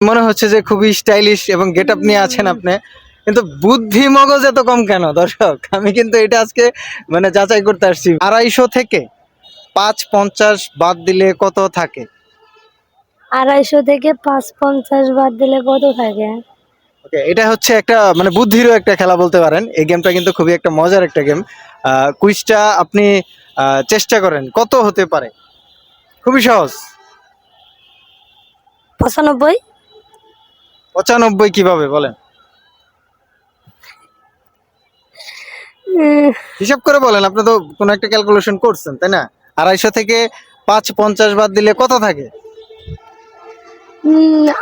মনে হচ্ছে যে খুবই স্টাইলিশ এবং গেট আপ নিয়ে আছেন আপনি। কিন্তু বুদ্ধি মগজ এত কম কেন দর্শক? আমি কিন্তু এটা আজকে মানে যাচাই করতে আসছি। আড়াইশো থেকে পাঁচ পঞ্চাশ বাদ দিলে কত থাকে? আড়াইশো থেকে পাঁচ পঞ্চাশ বাদ দিলে কত থাকে? ওকে এটা হচ্ছে একটা মানে বুদ্ধিরও একটা খেলা বলতে পারেন। এই গেমটা কিন্তু খুবই একটা মজার একটা গেম কুইজটা আপনি চেষ্টা করেন কত হতে পারে? খুবই সহজ। পঁচানব্বই? পঁচানব্বই কীভাবে বলেন? হিসাব করে বলেন আপনি তো কোনো একটা ক্যালকুলেশন করছেন তাই না? আড়াইশো থেকে পাঁচ পঞ্চাশ বাদ দিলে কত থাকে?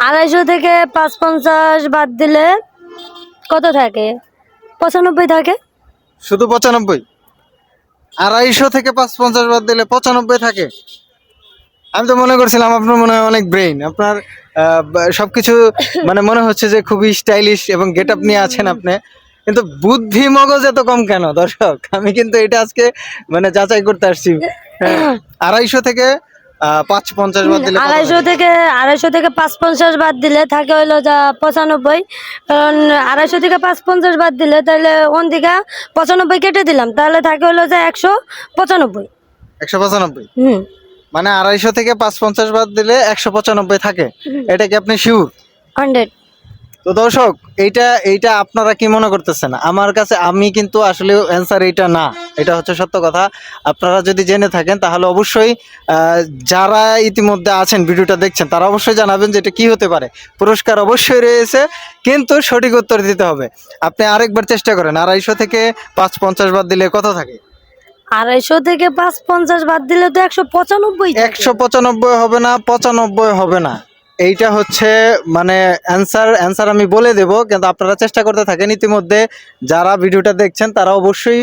আড়াইশো থেকে পাঁচ পঞ্চাশ বাদ দিলে কত থাকে? পঁচানব্বই থাকে? শুধু পঁচানব্বই? আড়াইশো থেকে পাঁচ পঞ্চাশ বাদ দিলে পঁচানব্বই থাকে? আমি তো মনে করছিলাম আপনার মনে হয় অনেক ব্রেইন আপনার সবকিছু মানে মনে হচ্ছে যে খুবই স্টাইলিশ এবং গেট আপ নিয়ে আছেন আপনি। কিন্তু বুদ্ধি মগজ এত কম কেন দর্শক? আমি কিন্তু এটা আজকে মানে যাচাই করতে আসছি। আড়াইশো থেকে পাঁচ পঞ্চাশ বাদ দিলে আড়াইশো থেকে আড়াইশো থেকে পাঁচ পঞ্চাশ বাদ দিলে থাকে হইল যা পঁচানব্বই। কারণ আড়াইশো থেকে পাঁচ পঞ্চাশ বাদ দিলে তাহলে ওন দিকে পঁচানব্বই কেটে দিলাম তাহলে থাকে হইল যে একশো পঁচানব্বই। একশো পঁচানব্বই? হুম। মানে আড়াইশো থেকে পাঁচ পঞ্চাশ বাদ দিলে একশো পঁচানব্বই থাকে। এটা কি আপনি শিওর হান্ড্রেড তো দর্শক এইটা এইটা আপনারা কি মনে করতেছেন? আমার কাছে আমি কিন্তু আসলে অ্যান্সার এইটা না। এটা হচ্ছে সত্য কথা। আপনারা যদি জেনে থাকেন তাহলে অবশ্যই যারা ইতিমধ্যে আছেন ভিডিওটা দেখছেন তারা অবশ্যই জানাবেন যে এটা কি হতে পারে। পুরস্কার অবশ্যই রয়েছে কিন্তু সঠিক উত্তর দিতে হবে। আপনি আরেকবার চেষ্টা করেন আড়াইশো থেকে পাঁচ পঞ্চাশ বাদ দিলে কত থাকে? আড়াইশো থেকে পাঁচ পঞ্চাশ বাদ দিলে তো একশো পঁচানব্বই একশো পঁচানব্বই হবে না, পঁচানব্বই হবে না। এইটা হচ্ছে মানে অ্যান্সার অ্যান্সার আমি বলে দেব, কিন্তু আপনারা চেষ্টা করতে থাকেন ইতিমধ্যে। যারা ভিডিওটা দেখছেন, তারা অবশ্যই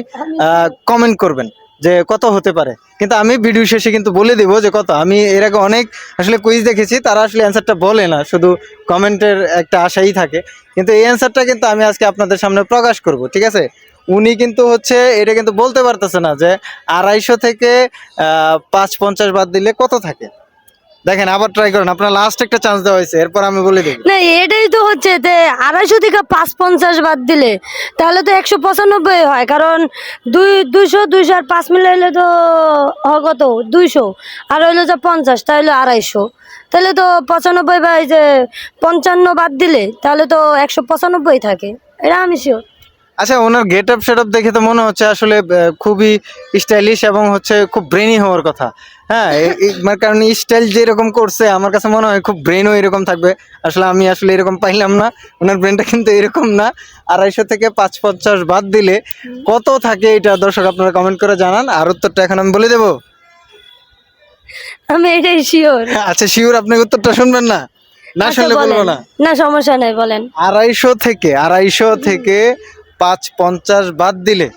কমেন্ট করবেন যে কত হতে পারে। কিন্তু আমি ভিডিও শেষে কিন্তু বলে দেব যে কত। আমি এর আগে অনেক আসলে কুইজ দেখেছি, তারা আসলে অ্যান্সারটা বলে না, শুধু কমেন্টের একটা আশাই থাকে। কিন্তু এই অ্যান্সারটা কিন্তু আমি আজকে আপনাদের সামনে প্রকাশ করব, ঠিক আছে? উনি কিন্তু হচ্ছে, এটা কিন্তু বলতে পারতেছে না যে আড়াইশো থেকে পাঁচ পঞ্চাশ বাদ দিলে কত থাকে? দেখেন, আবার ট্রাই করেন, আপনার লাস্ট একটা চান্স দেওয়া হয়েছে, এরপর আমি বলে দেব। না, এটাই তো হচ্ছে যে আড়াইশো থেকে পাঁচ পঞ্চাশ বাদ দিলে, তাহলে তো একশো পঁচানব্বই হয়, কারণ দুই, দুইশো দুইশো আর পাঁচ মিলাইলে তো কত? দুইশো। আর হইল যে পঞ্চাশ, তাহলে আড়াইশো। তাহলে তো পঁচানব্বই বা এই যে পঞ্চান্ন বাদ দিলে, তাহলে তো একশো পঁচানব্বই থাকে। এটা আমি শিওর আচ্ছা ওনার গেট আপ সেট দেখে তো মনে হচ্ছে আসলে খুবই স্টাইলিশ এবং হচ্ছে খুব ব্রেনি হওয়ার কথা। হ্যাঁ মানে কারণ স্টাইল যেরকম করছে আমার কাছে মনে হয় খুব ব্রেনও এরকম থাকবে। আসলে আমি আসলে এরকম পাইলাম না ওনার ব্রেনটা কিন্তু এরকম না। আড়াইশো থেকে পাঁচ পঞ্চাশ বাদ দিলে কত থাকে এটা দর্শক আপনারা কমেন্ট করে জানান আর উত্তরটা এখন আমি বলে দেবো। আমি এটাই শিওর আচ্ছা শিওর আপনি উত্তরটা শুনবেন না? না শুনলে বলব না। না সমস্যা নেই বলেন। আড়াইশো থেকে আড়াইশো থেকে পাঁচ পঞ্চাশ বাদ দিলে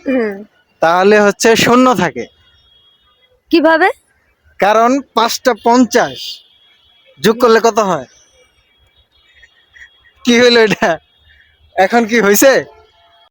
তাহলে হচ্ছে শূন্য থাকে। কীভাবে? কারণ পাঁচটা পঞ্চাশ যোগ করলে কত হয়? কি হইল এটা? এখন কি হয়েছে